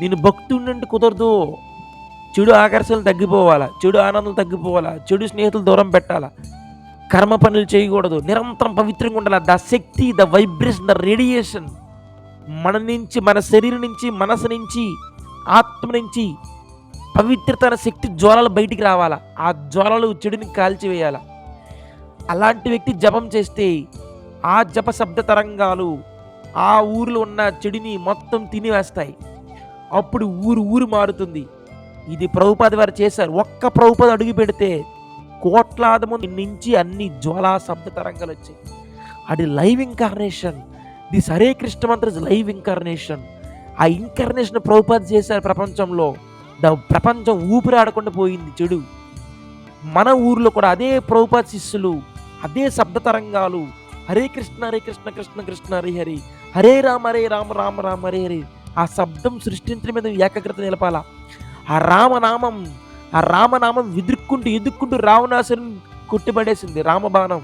నేను భక్తుడినంటే కుదరదు. చెడు ఆకర్షణలు తగ్గిపోవాలా? చెడు ఆనందం తగ్గిపోవాలా? చెడు స్నేహితులు దూరం పెట్టాలా? కర్మ పనులు చేయకూడదు. నిరంతరం పవిత్రంగా ఉండాలి? ద శక్తి ద వైబ్రేషన్ ద రేడియేషన్ మన నుంచి మన శరీరం నుంచి మనసు నుంచి ఆత్మ నుంచి పవిత్రత అనే శక్తి జ్వాలలు బయటికి రావాలా? ఆ జ్వాలలు చెడుని కాల్చివేయాలా? అలాంటి వ్యక్తి జపం చేస్తే ఆ జప శబ్ద తరంగాలు ఆ ఊరిలో ఉన్న చెడిని మొత్తం తినివేస్తాయి. అప్పుడు ఊరు ఊరు మారుతుంది. ఇది ప్రభుపాద వారు చేశారు. ఒక్క ప్రభుపాద అడుగు పెడితే కోట్లాది మంది నుంచి అన్ని జ్వాలా శబ్ద తరంగాలు వచ్చాయి. అది live incarnation this Hare Krishna mantra live incarnation ఆ ఇంకార్నేషన్ ప్రభుపాద చేశారు ప్రపంచంలో. ద ప్రపంచం ఊపిరాడకుండా పోయింది చెడు. మన ఊర్లో కూడా అదే ప్రభుపాద శిష్యులు అదే శబ్ద తరంగాలు హరే కృష్ణ హరే కృష్ణ కృష్ణ కృష్ణ హరి హరి హరే రామ హరే రామ రామ రామ హరే హరి ఆ శబ్దం సృష్టించడం మీద ఏకాగ్రత నిలపాల? ఆ రామనామం ఆ రామనామం విదుక్కుంటూ ఎదుక్కుంటూ రావణాసురుని కొట్టిపడేసింది రామబాణం.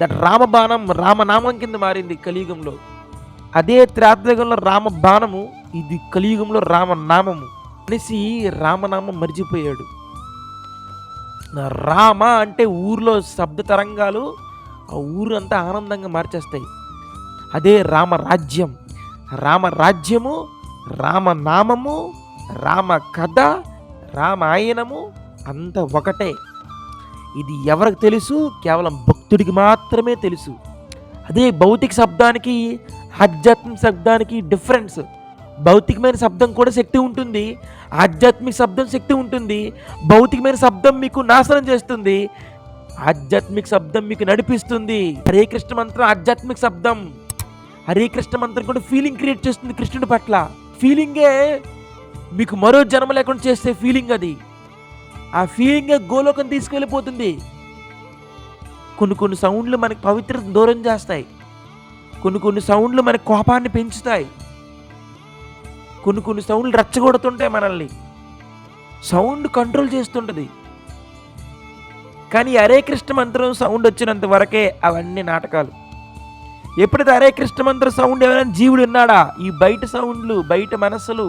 దట్ రామబాణం రామనామం కింద మారింది కలియుగంలో. అదే త్రేతయుగంలో రామబాణము ఇది కలియుగంలో రామనామము. అనేసి రామనామం మర్చిపోయాడు. రామ అంటే ఊర్లో శబ్ద తరంగాలు ఆ ఊరు అంతా ఆనందంగా మార్చేస్తాయి. అదే రామరాజ్యం. రామరాజ్యము రామనామము రామ కథ రామాయణము అంత ఒకటే. ఇది ఎవరికి తెలుసు? కేవలం భక్తుడికి మాత్రమే తెలుసు. అదే భౌతిక శబ్దానికి ఆధ్యాత్మిక శబ్దానికి డిఫరెన్స్ భౌతికమైన శబ్దం కూడా శక్తి ఉంటుంది. ఆధ్యాత్మిక శబ్దం శక్తి ఉంటుంది. భౌతికమైన శబ్దం మీకు నాశనం చేస్తుంది. ఆధ్యాత్మిక శబ్దం మీకు నడిపిస్తుంది. హరే కృష్ణ మంత్రం ఆధ్యాత్మిక శబ్దం. హరే కృష్ణ మంత్రం కూడా ఫీలింగ్ క్రియేట్ చేస్తుంది కృష్ణుడి పట్ల. ఫీలింగే మీకు మరో జన్మ లేకుండా చేసే ఫీలింగ్ అది. ఆ ఫీలింగే గోలోకం తీసుకెళ్ళిపోతుంది. కొన్ని కొన్ని సౌండ్లు మనకి పవిత్రత దూరం చేస్తాయి. కొన్ని కొన్ని సౌండ్లు మన కోపాన్ని పెంచుతాయి. కొన్ని కొన్ని సౌండ్లు రచ్చగొడుతుంటాయి మనల్ని. సౌండ్ కంట్రోల్ చేస్తుంటుంది. కానీ హరే కృష్ణ మంత్రం సౌండ్ వచ్చినంత వరకే అవన్నీ నాటకాలు. ఎప్పుడైతే అరే కృష్ణ మంత్ర సౌండ్ ఎవరైనా జీవుడు ఉన్నాడా ఈ బయట సౌండ్లు బయట మనసులు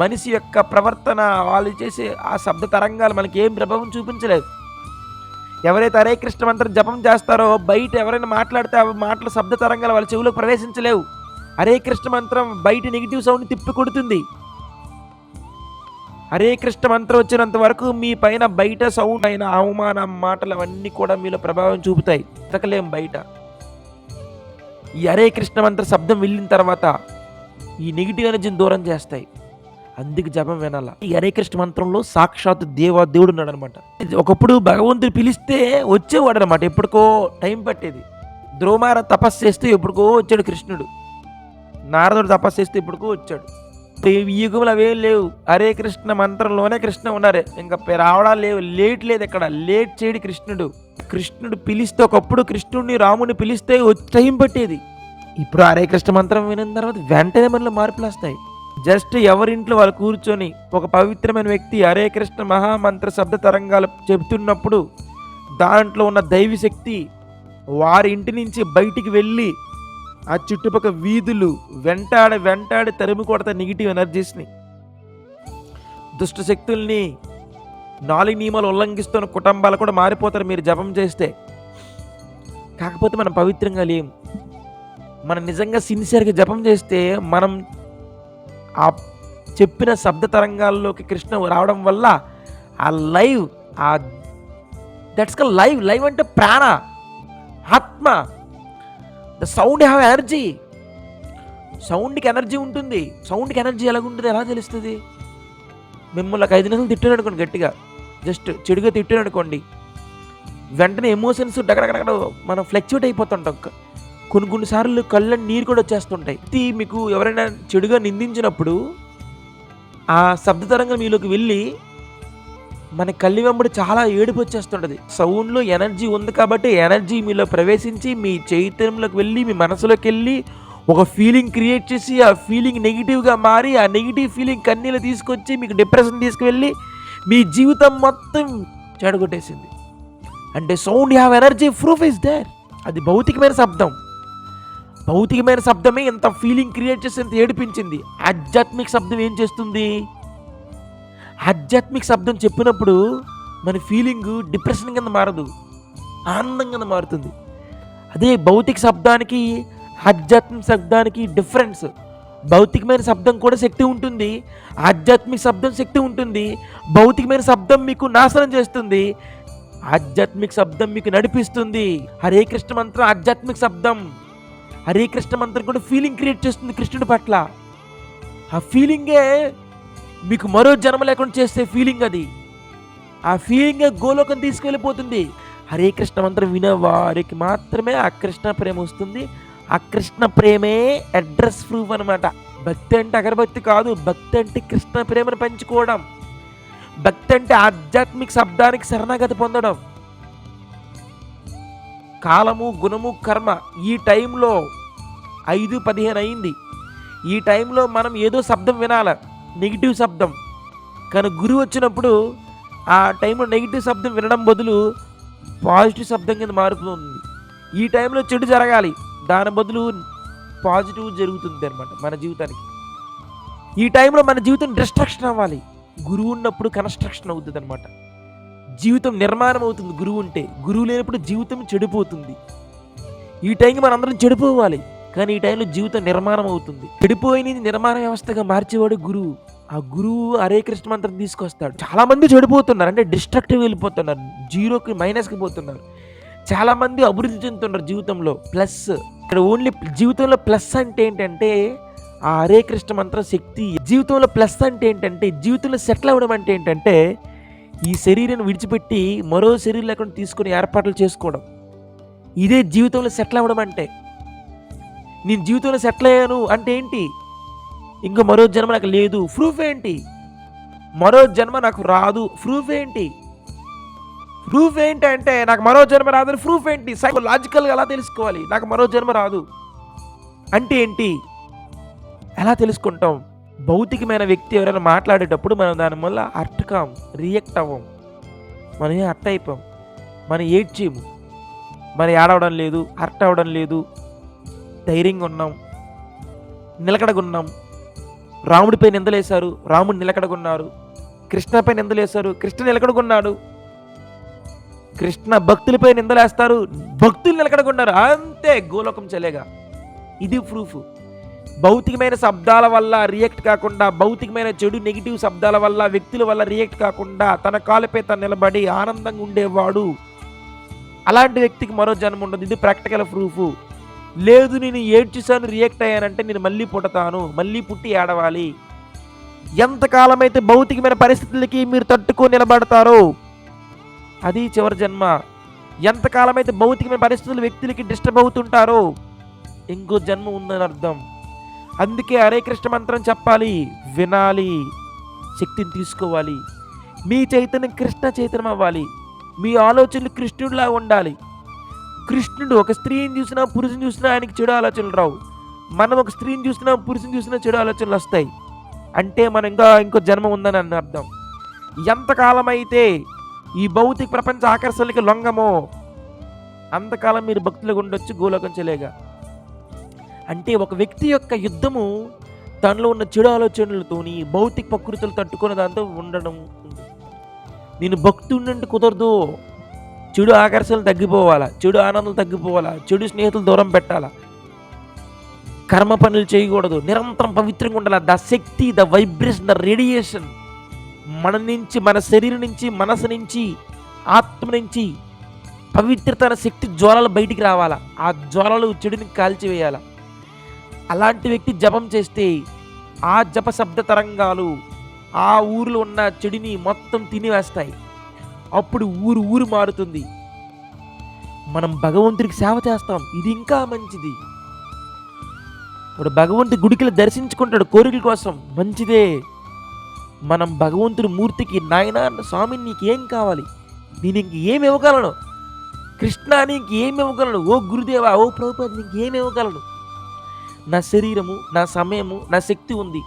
మనిషి యొక్క ప్రవర్తన వాళ్ళు చేసే ఆ శబ్ద తరంగాలు మనకి ఏం ప్రభావం చూపించలేదు. ఎవరైతే అరే కృష్ణ మంత్రం జపం చేస్తారో బయట ఎవరైనా మాట్లాడితే ఆ మాటల శబ్ద తరంగాలు వాళ్ళ చెవులకు ప్రవేశించలేవు. హరే కృష్ణ మంత్రం బయట నెగిటివ్ సౌండ్ తిప్పి కొడుతుంది. హరే కృష్ణ మంత్రం వచ్చినంత వరకు మీ పైన బయట సౌండ్ అయిన అవమానం మాటలు అవన్నీ కూడా మీలో ప్రభావం చూపుతాయి. బ్రతకలేం బయట. ఈ హరే కృష్ణ మంత్ర శబ్దం వెళ్ళిన తర్వాత ఈ నెగిటివ్ ఎనర్జీని దూరం చేస్తాయి. అందుకు జపం వినాల. ఈ హరే కృష్ణ మంత్రంలో సాక్షాత్ దేవ దేవుడు ఉన్నాడు అనమాట ఒకప్పుడు భగవంతుడు పిలిస్తే వచ్చేవాడు అనమాట ఎప్పటికో టైం పట్టేది. ద్రోమార తపస్సు చేస్తే ఎప్పటికో వచ్చాడు కృష్ణుడు. నారదుడు తపస్సు చేస్తే ఇప్పటికో వచ్చాడు. ఈ యుగంలో అవేం లేవు. హరే కృష్ణ మంత్రంలోనే కృష్ణ ఉన్నారే. ఇంకా రావడా లేవు. లేట్ లేదు ఇక్కడ లేట్ చేయడు కృష్ణుడు. కృష్ణుడు పిలిస్తే ఒకప్పుడు కృష్ణుడిని రాముని పిలిస్తే వచ్చి పట్టేది ఇప్పుడు హరే కృష్ణ మంత్రం వినిన తర్వాత వెంటనే మనలో మార్పులు వస్తాయి. జస్ట్ ఎవరింట్లో వాళ్ళు కూర్చొని ఒక పవిత్రమైన వ్యక్తి హరే కృష్ణ మహామంత్ర శబ్ద తరంగాలు చెబుతున్నప్పుడు దాంట్లో ఉన్న దైవ శక్తి వారి ఇంటి నుంచి బయటికి వెళ్ళి ఆ చుట్టుపక్కల వీధులు వెంటాడి వెంటాడి తరిమి కొడతా నెగిటివ్ ఎనర్జీస్ని దుష్ట శక్తుల్ని నాలుగు నియమాలు ఉల్లంఘిస్తున్న కుటుంబాలు కూడా మారిపోతారు మీరు జపం చేస్తే. కాకపోతే మనం పవిత్రంగా లేం. మనం నిజంగా సిన్సియర్గా జపం చేస్తే మనం ఆ చెప్పిన శబ్ద తరంగాల్లోకి కృష్ణ రావడం వల్ల ఆ లైవ్ ఆ దట్స్ క లైవ్ లైవ్ అంటే ప్రాణ ఆత్మ ద సౌండ్ హ్యావ్ ఎనర్జీ సౌండ్కి ఎనర్జీ ఉంటుంది. సౌండ్కి ఎనర్జీ ఎలాగుంటుంది? ఎలా తెలుస్తుంది? మిమ్మల్ని ఒక ఐదు నిమిషాలు తిట్టాను అనుకోండి గట్టిగా. జస్ట్ చెడుగా తిట్టాను అనుకోండి వెంటనే ఎమోషన్స్ డగడగడగడ మనం ఫ్లెక్చువేట్ అయిపోతుంటాం. కొన్ని కొన్ని కొన్నిసార్లు కళ్ళ నీరు కూడా వచ్చేస్తుంటాయి. ఇది మీకు ఎవరైనా చెడుగా నిందించినప్పుడు ఆ శబ్ద తరంగం మీలోకి వెళ్ళి మన కళ్ళి వెంబడి చాలా ఏడుపు వచ్చేస్తుంటుంది. సౌండ్లో ఎనర్జీ ఉంది కాబట్టి ఎనర్జీ మీలో ప్రవేశించి మీ చైతన్యంలోకి వెళ్ళి మీ మనసులోకి వెళ్ళి ఒక ఫీలింగ్ క్రియేట్ చేసి ఆ ఫీలింగ్ నెగిటివ్గా మారి ఆ నెగిటివ్ ఫీలింగ్ కన్నీళ్ళు తీసుకొచ్చి మీకు డిప్రెషన్ తీసుకువెళ్ళి మీ జీవితం మొత్తం చెడగొట్టేసింది. అంటే sound have energy proof is there అది భౌతికమైన శబ్దం. భౌతికమైన శబ్దమే ఇంత ఫీలింగ్ క్రియేట్ చేసి ఇంత ఏడిపించింది. ఆధ్యాత్మిక శబ్దం ఏం చేస్తుంది? ఆధ్యాత్మిక శబ్దం చెప్పినప్పుడు మన ఫీలింగ్ డిప్రెషన్ కింద మారదు. ఆనందం కింద మారుతుంది. అదే భౌతిక శబ్దానికి ఆధ్యాత్మిక శబ్దానికి డిఫరెన్స్ భౌతికమైన శబ్దం కూడా శక్తి ఉంటుంది. ఆధ్యాత్మిక శబ్దం శక్తి ఉంటుంది. భౌతికమైన శబ్దం మీకు నాశనం చేస్తుంది. ఆధ్యాత్మిక శబ్దం మీకు నడిపిస్తుంది. హరే కృష్ణ మంత్రం ఆధ్యాత్మిక శబ్దం. హరే కృష్ణ మంత్రం కూడా ఫీలింగ్ క్రియేట్ చేస్తుంది కృష్ణుడి పట్ల. ఆ ఫీలింగే మీకు మరో జన్మ లేకుండా చేసే ఫీలింగ్ అది. ఆ ఫీలింగే గోలోకం తీసుకెళ్ళిపోతుంది. హరే కృష్ణ మంత్రం వినే వారికి మాత్రమే ఆ కృష్ణ ప్రేమ వస్తుంది. ఆ కృష్ణ ప్రేమే అడ్రస్ ప్రూఫ్ అనమాట భక్తి అంటే అగరబత్తి కాదు భక్తి అంటే కృష్ణ ప్రేమను పంచుకోవడం. భక్తి అంటే ఆధ్యాత్మిక శబ్దానికి శరణాగతి పొందడం. కాలము గుణము కర్మ ఈ టైంలో ఐదు పదిహేను అయింది. ఈ టైంలో మనం ఏదో శబ్దం వినాలి నెగిటివ్ శబ్దం. కానీ గురువు వచ్చినప్పుడు ఆ టైంలో నెగిటివ్ శబ్దం వినడం బదులు పాజిటివ్ శబ్దం కింద మారుతుంది. ఈ టైంలో చెడు జరగాలి. దాని బదులు పాజిటివ్ జరుగుతుంది అనమాట మన జీవితానికి. ఈ టైంలో మన జీవితం డిస్ట్రక్షన్ అవ్వాలి. గురువు ఉన్నప్పుడు కన్స్ట్రక్షన్ అవుతుంది అనమాట జీవితం నిర్మాణం అవుతుంది గురువు ఉంటే. గురువు లేనప్పుడు జీవితం చెడిపోతుంది. ఈ టైంకి మనందరం చెడిపోవాలి. కానీ ఈ టైంలో జీవితం నిర్మాణం అవుతుంది. చెడిపోయినది నిర్మాణ వ్యవస్థగా మార్చేవాడు గురువు. ఆ గురువు హరే కృష్ణ మంత్రం తీసుకొస్తాడు. చాలామంది చెడిపోతున్నారు. అంటే డిస్ట్రక్టివ్ వెళ్ళిపోతున్నారు. జీరోకి మైనస్కి పోతున్నారు. చాలామంది అభివృద్ధి చెందుతున్నారు జీవితంలో. ప్లస్ ఇక్కడ ఓన్లీ జీవితంలో ప్లస్ అంటే ఏంటంటే ఆ హరే కృష్ణ మంత్రం శక్తి. జీవితంలో ప్లస్ అంటే ఏంటంటే జీవితంలో సెటిల్ అవ్వడం అంటే ఏంటంటే ఈ శరీరాన్ని విడిచిపెట్టి మరో శరీరం లేకుండా తీసుకొని ఏర్పాట్లు చేసుకోవడం. ఇదే జీవితంలో సెటిల్ అవ్వడం అంటే. నేను జీవితంలో సెటిల్ అయ్యాను అంటే ఏంటి? ఇంకో మరో జన్మ నాకు లేదు. ప్రూఫ్ ఏంటి? మరో జన్మ నాకు రాదు. ప్రూఫ్ ఏంటి? ప్రూఫ్ ఏంటి అంటే నాకు మరో జన్మ రాదని ప్రూఫ్ ఏంటి? సైకలాజికల్గా ఎలా తెలుసుకోవాలి? నాకు మరో జన్మ రాదు. అంటే ఏంటి? ఎలా తెలుసుకుంటాం? భౌతికమైన వ్యక్తి ఎవరైనా మాట్లాడేటప్పుడు మనం దాని వల్ల అర్ట్ కాం రియాక్ట్ అవ్వం. మనం ఏం అర్ట్ అయిపోం? మనం ఏడ్చేము మనం ఏడవడం లేదు అర్ట్ అవ్వడం లేదు ధైర్యంగా ఉన్నాం నిలకడగున్నాం రాముడిపై నిందలేశారు రాముడు నిలకడగున్నారు కృష్ణపై నిందలేశారు కృష్ణ నిలకడగున్నాడు కృష్ణ భక్తులపై నిందలేస్తారు భక్తులు నిలకడగున్నారు అంతే గోలోకం చెలేగా. ఇది ప్రూఫ్. భౌతికమైన శబ్దాల వల్ల రియాక్ట్ కాకుండా భౌతికమైన చెడు నెగిటివ్ శబ్దాల వల్ల వ్యక్తుల వల్ల రియాక్ట్ కాకుండా తన కాలుపై తను నిలబడి ఆనందంగా ఉండేవాడు. అలాంటి వ్యక్తికి మరో జన్మ ఉండదు. ఇది ప్రాక్టికల్ ప్రూఫ్. లేదు నేను ఏడ్చేసాను రియాక్ట్ అయ్యానంటే నేను మళ్ళీ పుడతాను మళ్ళీ పుట్టి ఏడవాలి. ఎంతకాలమైతే భౌతికమైన పరిస్థితులకి మీరు తట్టుకొని నిలబడతారో అది చివరి జన్మ. ఎంతకాలమైతే భౌతికమైన పరిస్థితులు వ్యక్తులకి డిస్టర్బ్ అవుతుంటారో ఇంకో జన్మ ఉందని అర్థం. అందుకే హరే కృష్ణ మంత్రం చెప్పాలి వినాలి శక్తిని తీసుకోవాలి. మీ చైతన్యం కృష్ణ చైతన్యం అవ్వాలి. మీ ఆలోచనలు కృష్ణుడిలా ఉండాలి. కృష్ణుడు ఒక స్త్రీని చూసినా పురుషుని చూసినా ఆయనకి చెడు ఆలోచనలు రావు. మనం ఒక స్త్రీని చూసినా పురుషుని చూసినా చెడు ఆలోచనలు వస్తాయి. అంటే మనం ఇంకా ఇంకో జన్మ ఉందని అని అర్థం. ఎంతకాలం అయితే ఈ భౌతిక ప్రపంచ ఆకర్షణలకి లొంగమో. అంతకాలం మీరు భక్తులుగా ఉండొచ్చు గోలోకం చెలేగా అంటే ఒక వ్యక్తి యొక్క యుద్ధము తనలో ఉన్న చెడు ఆలోచనలతోని భౌతిక ప్రకృతులు తట్టుకునే దాంతో ఉండడం. నేను భక్తి కుదరదు. చెడు ఆకర్షణలు తగ్గిపోవాలా చెడు ఆనందం తగ్గిపోవాలా చెడు స్నేహితులు దూరం పెట్టాలా. కర్మ పనులు చేయకూడదు నిరంతరం పవిత్రంగా ఉండాలి. ద శక్తి ద వైబ్రేషన్ ద రేడియేషన్. మన నుంచి మన శరీరం నుంచి మనసు నుంచి ఆత్మ నుంచి పవిత్రత అనే శక్తి జ్వాలలు బయటికి రావాలా? ఆ జ్వాలలు చెడుని కాల్చివేయాల? అలాంటి వ్యక్తి జపం చేస్తే ఆ జప శబ్ద తరంగాలు ఆ ఊరిలో ఉన్న చెడిని మొత్తం తినివేస్తాయి. అప్పుడు ఊరు ఊరు మారుతుంది. మనం భగవంతుడికి సేవ చేస్తాం. ఇది ఇంకా మంచిది. ఇప్పుడు భగవంతుడి గుడికి దర్శించుకుంటాడు కోరికల కోసం. మంచిదే. మనం భగవంతుడి మూర్తికి నాయన స్వామి నీకు ఏం కావాలి? నేను ఇంక ఏమి ఇవ్వగలను? కృష్ణ నీకు ఏమి ఇవ్వగలను? ఓ గురుదేవా ఓ ప్రభుపాద్ నీకు ఏమి ఇవ్వగలను? నా శరీరము నా సమయము నా శక్తి ఉంది.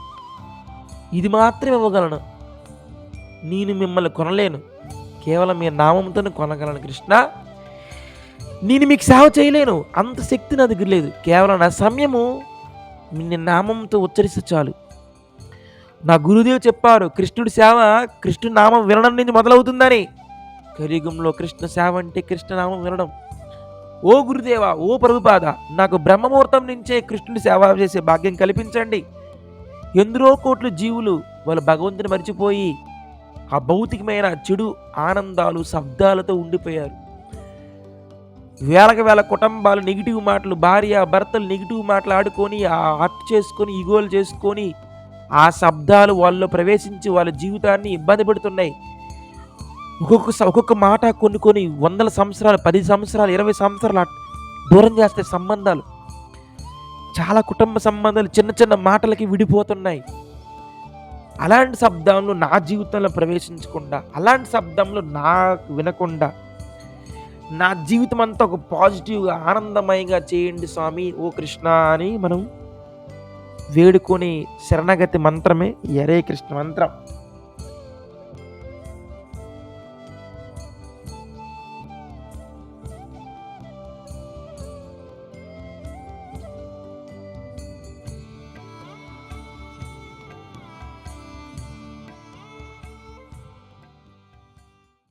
ఇది మాత్రమే ఇవ్వగలను. నేను మిమ్మల్ని కొనలేను. కేవలం మీ నామంతో కొనగలను కృష్ణ. నేను మీకు సేవ చేయలేను. అంత శక్తి నా దగ్గర లేదు. కేవలం నా సమయము మీ నామంతో ఉచ్చరిస్తే చాలు. నా గురుదేవ్ చెప్పారు కృష్ణుడి సేవ కృష్ణుడి నామం వినడం నుంచి మొదలవుతుందని. కలియుగంలో కృష్ణ సేవ అంటే కృష్ణనామం వినడం. ఓ గురుదేవ ఓ ప్రభుపాద నాకు బ్రహ్మముహూర్తం నుంచే కృష్ణుడి సేవ చేసే భాగ్యం కల్పించండి. ఎందరో కోట్లు జీవులు వాళ్ళ భగవంతుని మర్చిపోయి ఆ భౌతికమైన చెడు ఆనందాలు శబ్దాలతో ఉండిపోయారు. వేలకు వేల కుటుంబాలు నెగిటివ్ మాటలు భార్య భర్తలు నెగిటివ్ మాటలు ఆడుకొని ఆ హర్ట్ చేసుకొని ఇగోలు చేసుకొని ఆ శబ్దాలు వాళ్ళు ప్రవేశించి వాళ్ళ జీవితాన్ని ఇబ్బంది పెడుతున్నాయి. ఒక్కొక్క స- ఒక్కొక్క మాట కొన్ని కొన్ని వందల సంవత్సరాలు పది సంవత్సరాలు ఇరవై సంవత్సరాలు దూరం చేస్తే సంబంధాలు. చాలా కుటుంబ సంబంధాలు చిన్న చిన్న మాటలకి విడిపోతున్నాయి. అలాంటి శబ్దంలో నా జీవితంలో ప్రవేశించకుండా అలాంటి శబ్దంలో నాకు వినకుండా నా జీవితం అంతా ఒక పాజిటివ్గా ఆనందమయంగా చేయండి స్వామి ఓ కృష్ణ అని మనం వేడుకొని శరణగతి మంత్రమే ఈ హరే కృష్ణ మంత్రం.